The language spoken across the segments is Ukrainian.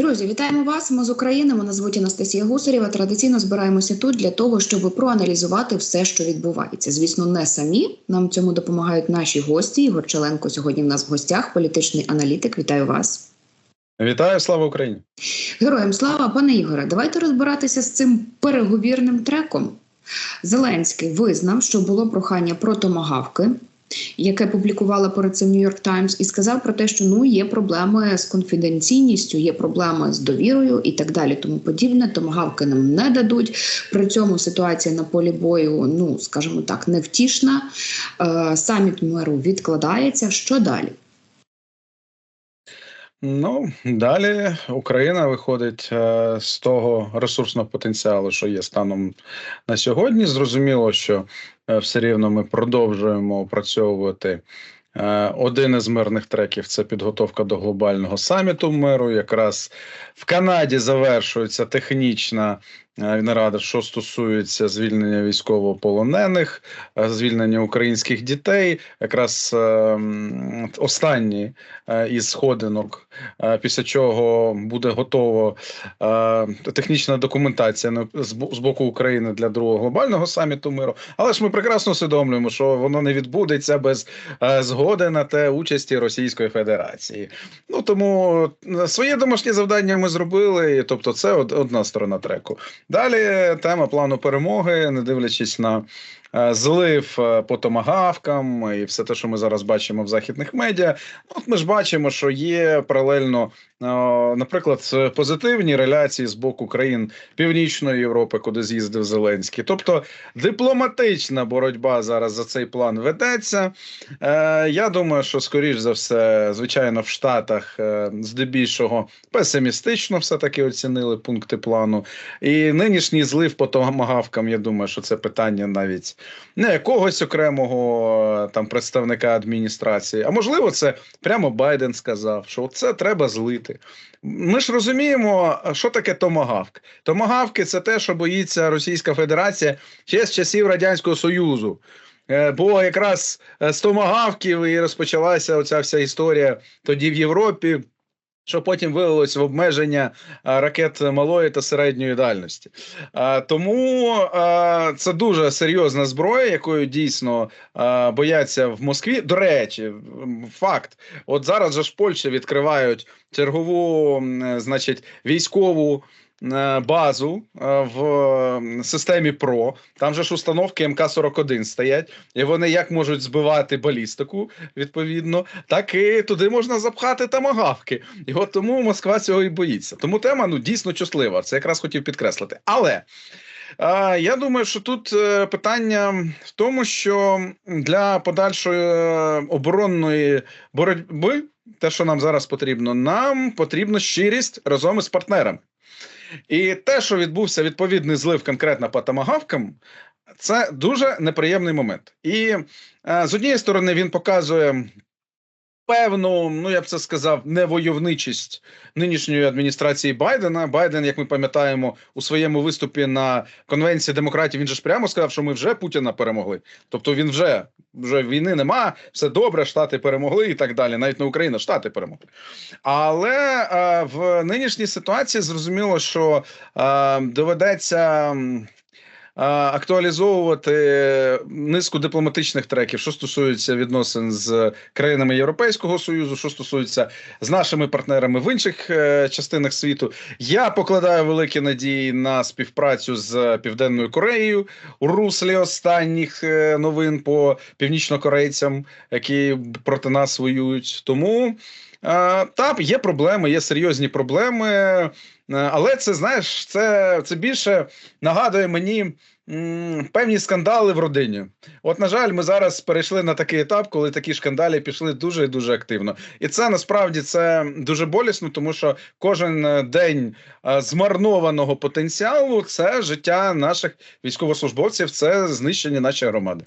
Друзі, вітаємо вас. Ми з України. Мене звуть Анастасія Гусарєва. Традиційно збираємося тут для того, щоб проаналізувати все, що відбувається. Звісно, не самі. Нам цьому допомагають наші гості. Ігор Челенко сьогодні в нас в гостях, політичний аналітик. Вітаю вас. Вітаю, слава Україні! Героям слава, пане Ігоре. Давайте розбиратися з цим переговірним треком. Зеленський визнав, що було прохання про томагавки, яке публікувала перед цим Нью-Йорк Таймс, і сказав про те, що ну є проблеми з конфіденційністю, є проблеми з довірою і так далі. Тому подібне. Томагавки нам не дадуть. При цьому ситуація на полі бою, ну скажімо так, невтішна. Е, саміт миру відкладається. Що далі? Ну далі Україна виходить е, з того ресурсного потенціалу, що є станом на сьогодні. Зрозуміло, що е, все рівно ми продовжуємо опрацьовувати. Е, один із мирних треків це підготовка до глобального саміту миру. Якраз в Канаді завершується технічна нарада, що стосується звільнення військовополонених, звільнення українських дітей. Якраз е, останні е, із сходинок, е, після чого буде готова е, технічна документація з боку України для другого глобального саміту миру. Але ж ми прекрасно усвідомлюємо, що воно не відбудеться без згоди на те участі Російської Федерації. Ну тому своє домашнє завдання ми зробили. Тобто, це од- одна сторона треку. Далі тема плану перемоги, не дивлячись на е, злив е, по томагавкам і все те, що ми зараз бачимо в західних медіа. От ми ж бачимо, що є паралельно, е, наприклад, позитивні реляції з боку країн Північної Європи, куди з'їздив Зеленський. Тобто дипломатична боротьба зараз за цей план ведеться. Е, Я думаю, що скоріш за все, звичайно, в Штатах е, здебільшого песимістично все таки оцінили пункти плану. І нинішній злив по томагавкам, я думаю, що це питання навіть не якогось окремого там представника адміністрації, а можливо, це прямо Байден сказав, що це треба злити. Ми ж розуміємо, що таке томагавк. Томагавки це те, що боїться Російська Федерація ще з часів Радянського Союзу. Е, Бо якраз е, з томагавків і розпочалася оця вся історія тоді в Європі. Що потім вилилось в обмеження ракет малої та середньої дальності, а, тому це дуже серйозна зброя, якою дійсно бояться в Москві. До речі, факт: от зараз же ж Польща відкривають чергову, е, значить, військову е, базу е, в системі ПРО. Там же ж установки МК-41 стоять, і вони як можуть збивати балістику відповідно, так і туди можна запхати тамагавки. І от тому Москва цього і боїться. Тому тема ну дійсно чуслива. Це якраз хотів підкреслити. Але я думаю, що тут е, питання в тому, що для подальшої е, оборонної боротьби, те, що нам зараз потрібно, нам потрібна щирість разом із партнерами. І те, що відбувся відповідний злив конкретно по тамагавкам, це дуже неприємний момент. І е, з однієї сторони він показує певну, ну я б це сказав, невойовничість нинішньої адміністрації Байдена. Байден, як ми пам'ятаємо, у своєму виступі на конвенції демократів він же ж прямо сказав, що ми вже Путіна перемогли. Тобто він вже вже війни нема, все добре, штати перемогли і так далі. Навіть не Україна, штати перемогли. Але е, в нинішній ситуації зрозуміло, що е, доведеться. М, е, Актуалізовувати низку дипломатичних треків, що стосується відносин з країнами Європейського союзу, що стосується з нашими партнерами в інших е, частинах світу. Я покладаю великі надії на співпрацю з Південною Кореєю у руслі останніх е, новин по північнокорейцям, які проти нас воюють. Тому так, є проблеми, є серйозні проблеми. Е, Але це знаєш, це, це більше нагадує мені певні скандали в родині. От, на жаль, ми зараз перейшли на такий етап, коли такі шкандалі пішли дуже і дуже активно. І це насправді це дуже болісно, тому що кожен е, день е, змарнованого потенціалу це життя наших військовослужбовців, це знищення нашої громади.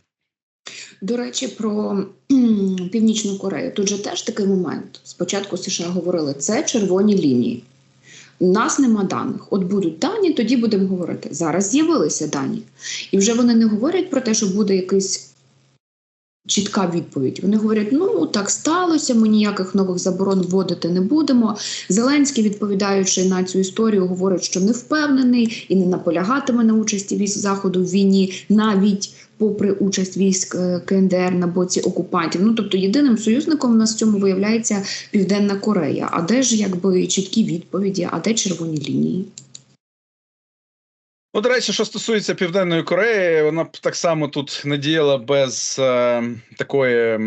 До речі, про Північну Корею. Тут же теж такий момент. Спочатку США говорили, це червоні лінії. У нас нема даних. От будуть дані, тоді будемо говорити. Зараз з'явилися дані. І вже вони не говорять про те, що буде якийсь чітка відповідь. Вони говорять: ну так сталося, ми ніяких нових заборон вводити не будемо. Зеленський, відповідаючи на цю історію, говорить, що не впевнений і не наполягатиме на участі військ заходу в війні, навіть попри участь військ е, КНДР на боці окупантів. Ну тобто, єдиним союзником у нас в цьому виявляється Південна Корея. А де ж якби чіткі відповіді, а де червоні лінії? Ну, до речі, що стосується Південної Кореї, вона б так само тут не діяла без е, такої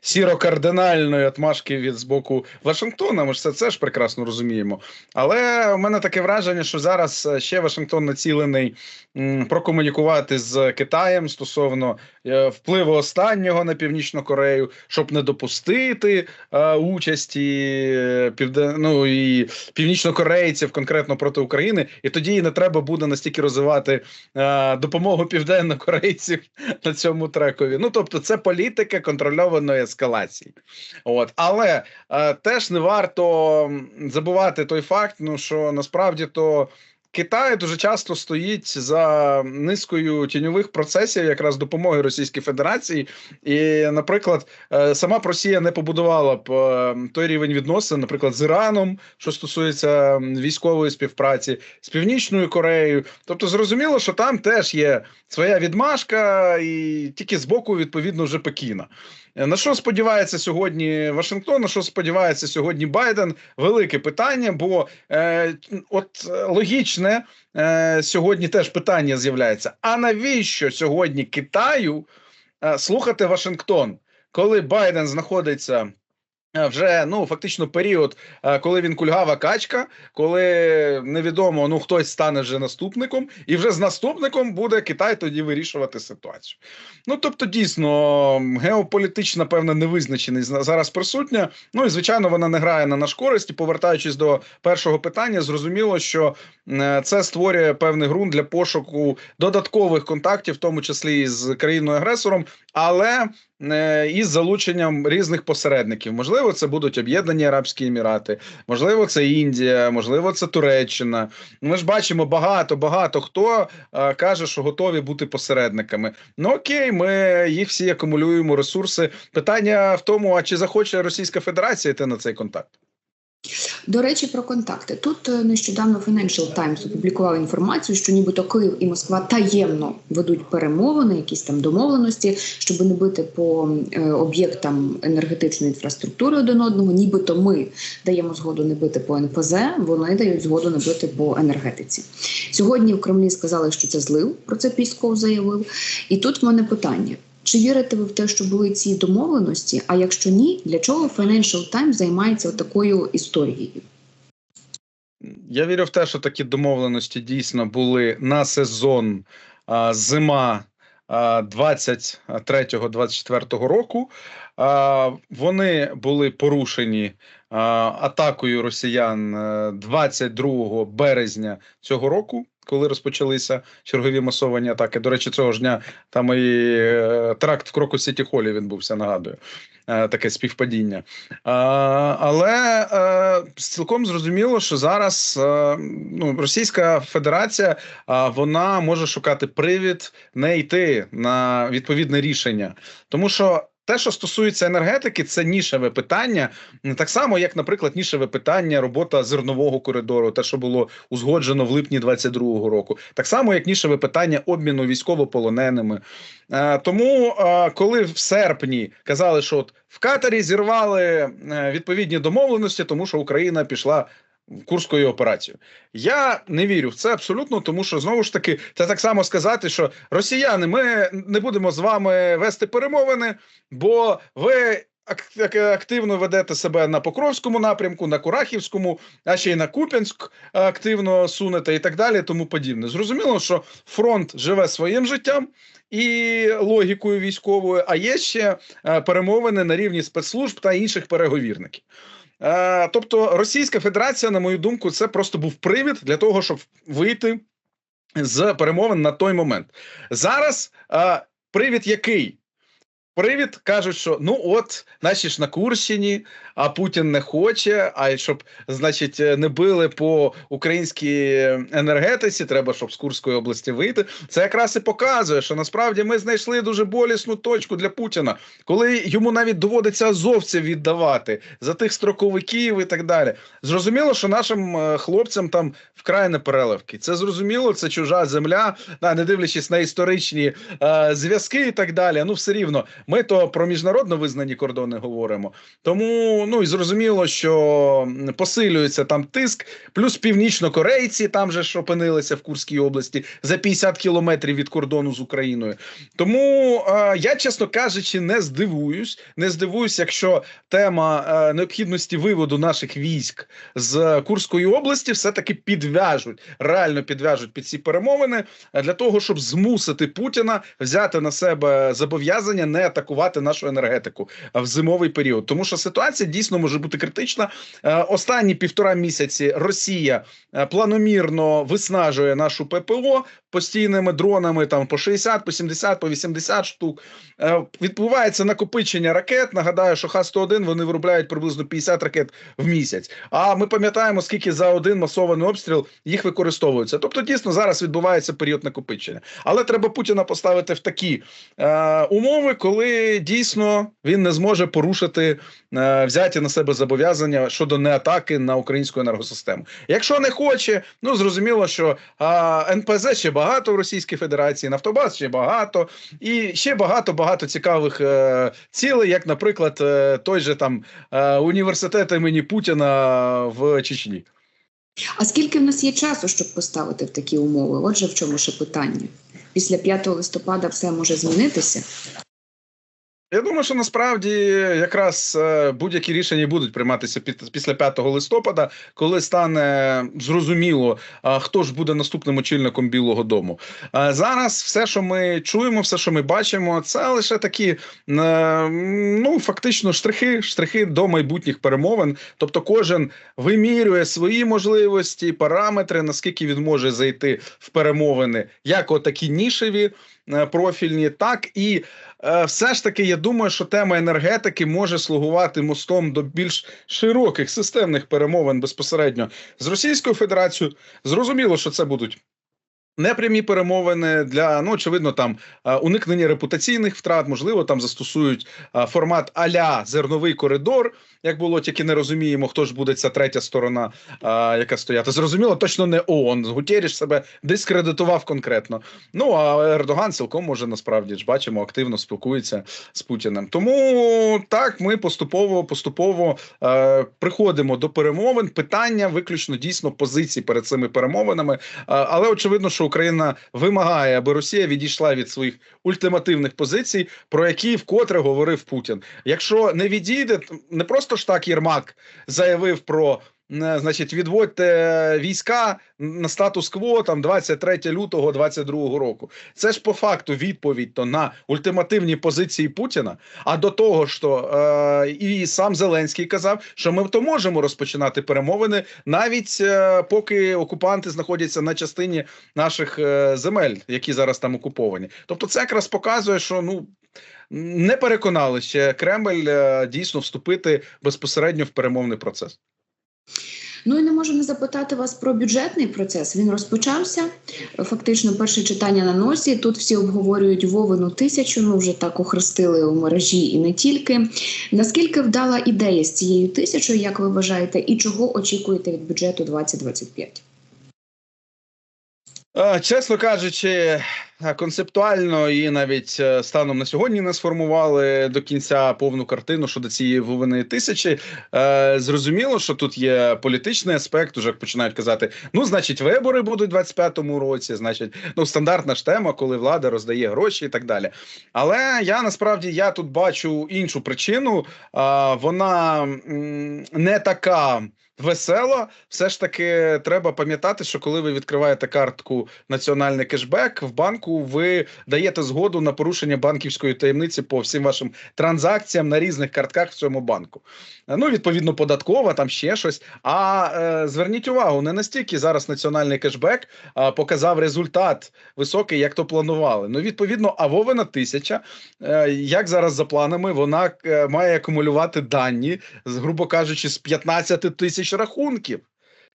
сіро-кардинальної отмашки від з боку Вашингтона. Ми ж це, це ж прекрасно розуміємо. Але у мене таке враження, що зараз е, ще Вашингтон націлений м, прокомунікувати з Китаєм стосовно е, впливу останнього на Північну Корею, щоб не допустити е, участі е, півден... ну, і північнокорейців конкретно проти України, і тоді не треба буде настільки розвивати е, допомогу південнокорейців на цьому трекові. Ну тобто, це політика контрольованої ескалації. От але е, теж не варто забувати той факт, ну що насправді то. Китай дуже часто стоїть за низкою тіньових процесів, якраз допомоги Російській Федерації, і, наприклад, е, сама Росія не побудувала б е, той рівень відносин, наприклад, з Іраном, що стосується військової співпраці, з Північною Кореєю. Тобто, зрозуміло, що там теж є своя відмашка, і тільки з боку, відповідно, вже Пекіна. На що сподівається сьогодні Вашингтон? На що сподівається сьогодні Байден? Велике питання, бо е, от логічне е, сьогодні теж питання з'являється: а навіщо сьогодні Китаю е, слухати Вашингтон, коли Байден знаходиться? Вже ну фактично період, коли він кульгава качка, коли невідомо ну хтось стане вже наступником, і вже з наступником буде Китай тоді вирішувати ситуацію. Ну тобто, дійсно, геополітична певна невизначеність зна- зараз присутня. Ну і звичайно, вона не грає на наш користь. І повертаючись до першого питання, зрозуміло, що це створює певний ґрунт для пошуку додаткових контактів, в тому числі і з країною агресором, але із залученням різних посередників. Можливо, це будуть об'єднані Арабські Емірати, можливо, це Індія, можливо, це Туреччина. Ми ж бачимо багато, багато хто е, каже, що готові бути посередниками. Ну окей, ми їх всі акумулюємо ресурси. Питання в тому, а чи захоче Російська Федерація йти на цей контакт? До речі, про контакти. Тут е, нещодавно Financial Times опублікував інформацію, що нібито Київ і Москва таємно ведуть перемовини, якісь там домовленості, щоб не бити по е, об'єктам енергетичної інфраструктури один одного. Нібито ми даємо згоду не бити по НПЗ, вони дають згоду не бити по енергетиці. Сьогодні в Кремлі сказали, що це злив. Про це Пісков заявив. І тут в мене питання. Чи вірите ви в те, що були ці домовленості? А якщо ні, для чого Financial Times займається такою історією? Я вірю в те, що такі домовленості дійсно були на сезон а, зима. 23-24 року вони були порушені атакою росіян е, 22 березня цього року, коли розпочалися чергові масовані атаки. До речі, цього ж дня там і е, теракт в Крокус Сіті Холі відбувся. Нагадую, Е, таке співпадіння. Але е, цілком зрозуміло, що зараз ну, Російська Федерація вона може шукати привід не йти на відповідне рішення, тому що. Те, що стосується енергетики, це нішеве питання, так само, як, наприклад, нішеве питання робота зернового коридору, те, що було узгоджено в липні 22-го року, так само, як нішеве питання обміну військовополоненими. Е, тому, е, коли в серпні казали, що от в Катарі зірвали е, відповідні домовленості, тому що Україна пішла Курською операцію. Я не вірю в це абсолютно, тому що знову ж таки це так само сказати, що росіяни, ми не будемо з вами вести перемовини, бо ви. ак- ак- Активно ведете себе на Покровському напрямку, на Курахівському, а ще й на Куп'янськ активно сунете і так далі, тому подібне. Зрозуміло, що фронт живе своїм життям і логікою військовою, а є ще е, перемовини на рівні спецслужб та інших переговірників. Е, Тобто Російська Федерація, на мою думку, це просто був привід для того, щоб вийти з перемовин на той момент. Зараз е, привід який? Привід кажуть, що ну от наші ж на Курщині, а Путін не хоче. А щоб, значить, не били по українській енергетиці, треба, щоб з Курської області вийти. Це якраз і показує, що насправді ми знайшли дуже болісну точку для Путіна, коли йому навіть доводиться азовців віддавати за тих строковиків і так далі. Зрозуміло, що нашим е, хлопцям там вкрай не переливки. Це зрозуміло, це чужа земля, не дивлячись на історичні е, зв'язки і так далі. Ну, все рівно. Ми то про міжнародно визнані кордони говоримо. Тому ну і зрозуміло, що посилюється там тиск, плюс північнокорейці там же ж опинилися в Курській області за 50 кілометрів від кордону з Україною. Тому е, я, чесно кажучи, не здивуюсь, не здивуюсь, якщо тема е, необхідності виводу наших військ з Курської області все-таки підв'яжуть, реально підв'яжуть під ці перемовини е, для того, щоб змусити Путіна взяти на себе зобов'язання не атакувати нашу енергетику в зимовий період, тому що ситуація дійсно може бути критична. Останні півтора місяці Росія планомірно виснажує нашу ППО постійними дронами, там по 60, по 70, по 80 штук. Відбувається накопичення ракет. Нагадаю, що Х-101 вони виробляють приблизно 50 ракет в місяць. А ми пам'ятаємо, скільки за один масований обстріл їх використовується. Тобто, дійсно зараз відбувається період накопичення. Але треба Путіна поставити в такі е, умови, коли дійсно він не зможе порушити е, взяті на себе зобов'язання щодо неатаки на українську енергосистему. Якщо не хоче, ну зрозуміло, що е, НПЗ ще багато в Російській Федерації, Нафтобаз ще багато, і ще багато багато цікавих е, цілей, як, наприклад, е, той же там е, університет імені Путіна в Чечні. А скільки в нас є часу, щоб поставити в такі умови? Отже, в чому ще питання? Після 5 листопада все може змінитися. Я думаю, що насправді якраз е, будь-які рішення будуть прийматися після 5 листопада, коли стане зрозуміло, хто ж буде наступним очільником Білого Дому. Зараз все, що ми чуємо, все, що ми бачимо, це лише такі е, ну фактично штрихи, штрихи до майбутніх перемовин. Тобто, кожен вимірює свої можливості, параметри, наскільки він може зайти в перемовини, як отакі нішеві е, профільні, так і. Е, все ж таки, я думаю, що тема енергетики може слугувати мостом до більш широких системних перемовин безпосередньо з Російською Федерацією. Зрозуміло, що це будуть. Непрямі перемовини для ну очевидно там е, уникнення репутаційних втрат, можливо, там застосують е, формат аля зерновий коридор. Як було, тільки не розуміємо, хто ж буде ця третя сторона, яка стояти. Зрозуміло, точно не ООН. Гутєріш себе дискредитував конкретно. Ну а Ердоган цілком може насправді ж бачимо, активно спілкується з Путіним. Тому так ми поступово поступово е, приходимо до перемовин. Питання виключно дійсно позиції перед цими перемовинами. Е, але очевидно, що Україна вимагає, аби Росія відійшла від своїх ультимативних позицій, про які вкотре говорив Путін. Якщо не відійде, не просто ж так Єрмак заявив про. Е, Значить, відводьте війська на статус-кво там 23 лютого 22 року. Це ж по факту відповідь то на ультимативні позиції Путіна. А до того ж, е, і сам Зеленський казав, що ми то можемо розпочинати перемовини навіть е, поки окупанти знаходяться на частині наших е, земель, які зараз там окуповані. Тобто, це якраз показує, що ну. Не переконали ще Кремль е, дійсно вступити безпосередньо в перемовний процес. Ну і не можу не запитати вас про бюджетний процес. Він розпочався. Фактично, перше читання на носі. Тут всі обговорюють Вовину тисячу. Ну вже так охрестили у мережі і не тільки. Наскільки вдала ідея з цією тисячою, як ви вважаєте, і чого очікуєте від бюджету 2025? Е, Чесно кажучи, е, концептуально і навіть е, станом на сьогодні не сформували до кінця повну картину щодо цієї вовини тисячі. Зрозуміло, що тут є політичний аспект. Уже починають казати: ну, значить, вибори будуть у 25-му році. Значить, ну стандартна ж тема, коли влада роздає гроші і так далі. Але я насправді я тут бачу іншу причину. Вона не така весело. Все ж таки треба пам'ятати, що коли ви відкриваєте картку національний кешбек в банку, ви даєте згоду на порушення банківської таємниці по всім вашим транзакціям на різних картках в цьому банку. Ну, відповідно, податкова, там ще щось. А е, зверніть увагу, не настільки зараз національний кешбек е, показав результат високий, як то планували. Ну, відповідно, а Вовина тисяча, е, як зараз за планами, вона е, має акумулювати дані, грубо кажучи, з 15 тисяч рахунків.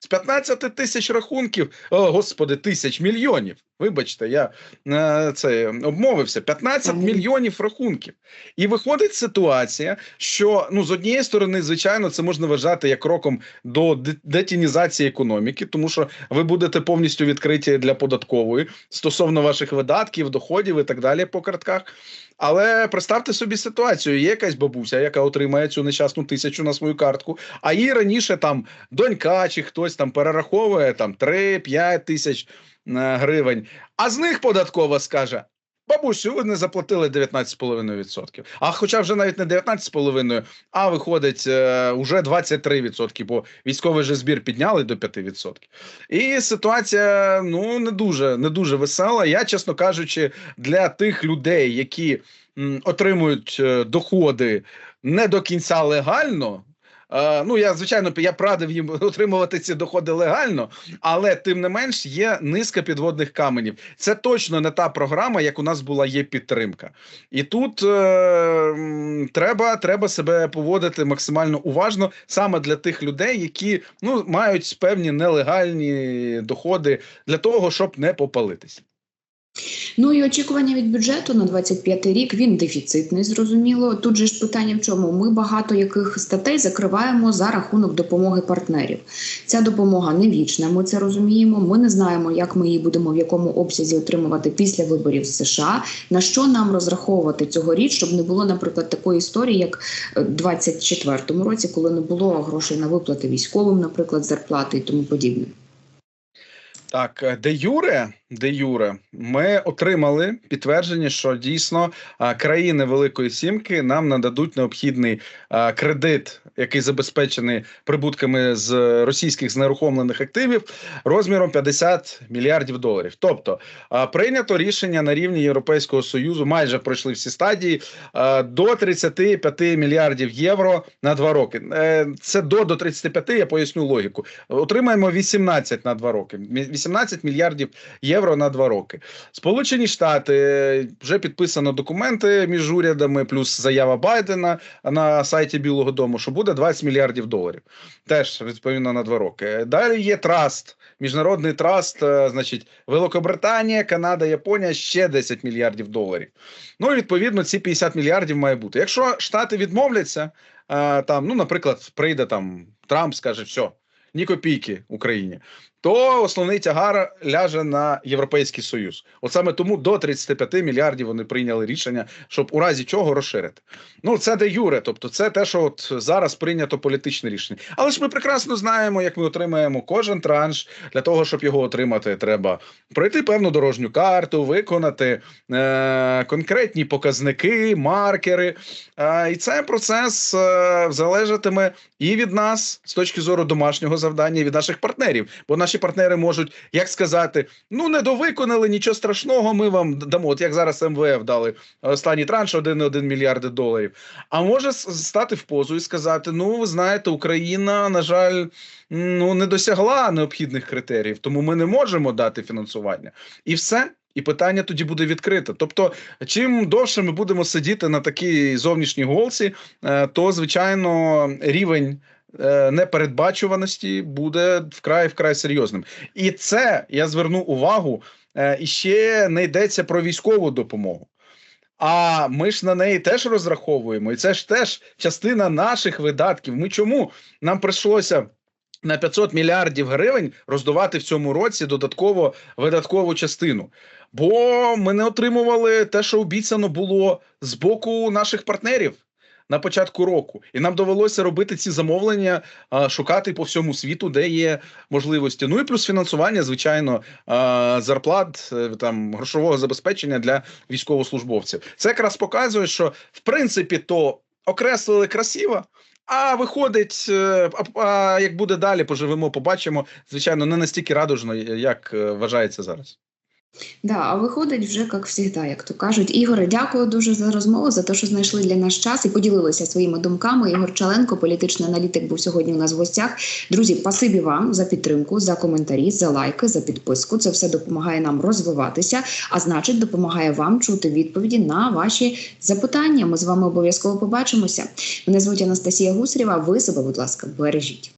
З 15 тисяч рахунків, о, господи, тисяч мільйонів. Вибачте, я е, це обмовився. 15 Ага. мільйонів рахунків. І виходить ситуація, що ну з однієї сторони, звичайно, це можна вважати як кроком до детінізації економіки, тому що ви будете повністю відкриті для податкової стосовно ваших видатків, доходів і так далі по картках. Але представте собі ситуацію: є якась бабуся, яка отримає цю нещасну тисячу на свою картку, а їй раніше там донька чи хтось там перераховує там 3-5 тисяч е, гривень, а з них податкова скаже. Бабусю, ви не заплатили 19,5%. А хоча вже навіть не 19,5%, а виходить е, уже 23%, бо військовий же збір підняли до 5%. І ситуація ну не дуже не дуже весела. Я, чесно кажучи, для тих людей, які м, отримують е, доходи не до кінця легально. Е, Ну, я звичайно я б їм отримувати ці доходи легально, але тим не менш є низка підводних каменів. Це точно не та програма, як у нас була є підтримка. І тут е, треба, треба себе поводити максимально уважно саме для тих людей, які ну мають певні нелегальні доходи для того, щоб не попалитись. Ну і очікування від бюджету на 25 рік він дефіцитний, зрозуміло. Тут же ж питання в чому? Ми багато яких статей закриваємо за рахунок допомоги партнерів. Ця допомога не вічна, ми це розуміємо. Ми не знаємо, як ми її будемо в якому обсязі отримувати після виборів з США. На що нам розраховувати цьогоріч, щоб не було, наприклад, такої історії, як е, в 24-му році, коли не було грошей на виплати військовим, наприклад, зарплати і тому подібне. Так, е, де Юре, де Юре, ми отримали підтвердження, що дійсно країни Великої Сімки нам нададуть необхідний кредит, який забезпечений прибутками з російських знерухомлених активів, розміром 50 мільярдів доларів. Тобто прийнято рішення на рівні Європейського союзу, майже пройшли всі стадії до 35 мільярдів євро на два роки. Е, Це до до 35, Я поясню логіку. Отримаємо 18 на два роки. Мі- 18 мільярдів євро на два роки. Сполучені Штати е, вже підписано документи між урядами, плюс заява Байдена на сайті Білого Дому, що буде 20 мільярдів доларів. Теж відповідно на два роки. Далі є траст, міжнародний траст, е, значить, Великобританія, Канада, Японія ще 10 мільярдів доларів. Ну і відповідно ці 50 мільярдів має бути. Якщо Штати відмовляться, е, там, ну, наприклад, прийде там Трамп, скаже, все, ні копійки Україні. То основний тягар ляже на Європейський Союз. От саме тому до 35 мільярдів вони прийняли рішення, щоб у разі чого розширити. Ну це де юре, тобто це те, що от зараз прийнято політичне рішення. Але ж ми прекрасно знаємо, як ми отримаємо кожен транш. Для того, щоб його отримати, треба пройти певну дорожню карту, виконати е- конкретні показники, маркери. Е- і цей процес е- залежатиме і від нас з точки зору домашнього завдання, і від наших партнерів. Бо наші партнери можуть як сказати: ну не довиконали нічого страшного. Ми вам дамо. От як зараз МВФ дали останній транш 1,1 мільярди доларів. А може стати в позу і сказати: ну ви знаєте, Україна, на жаль, ну не досягла необхідних критеріїв, тому ми не можемо дати фінансування. І все. І питання тоді буде відкрите. Тобто, чим довше ми будемо сидіти на такій зовнішній голці, е, то звичайно рівень непередбачуваності буде вкрай вкрай серйозним. І це я зверну увагу. е, І ще не йдеться про військову допомогу. А ми ж на неї теж розраховуємо, і це ж теж частина наших видатків. Ми чому нам прийшлося на 500 мільярдів гривень роздувати в цьому році додатково видаткову частину? Бо ми не отримували те, що обіцяно було з боку наших партнерів на початку року, і нам довелося робити ці замовлення, шукати по всьому світу, де є можливості. Ну і плюс фінансування, звичайно, зарплат е, там грошового забезпечення для військовослужбовців. Це якраз показує, що в принципі то окреслили красиво. А виходить, е, а, як буде далі, поживемо, побачимо. Звичайно, не настільки радужно, як е, вважається зараз. Да, а виходить вже як завжди, як то кажуть. Ігоре, дякую дуже за розмову, за те, що знайшли для нас час і поділилися своїми думками. Ігор Чаленко, політичний аналітик, був сьогодні у нас в гостях. Друзі, пасибі вам за підтримку, за коментарі, за лайки, за підписку. Це все допомагає нам розвиватися, а значить, допомагає вам чути відповіді на ваші запитання. Ми з вами обов'язково побачимося. Мене звуть Анастасія Гусарєва. Ви себе, будь ласка, бережіть.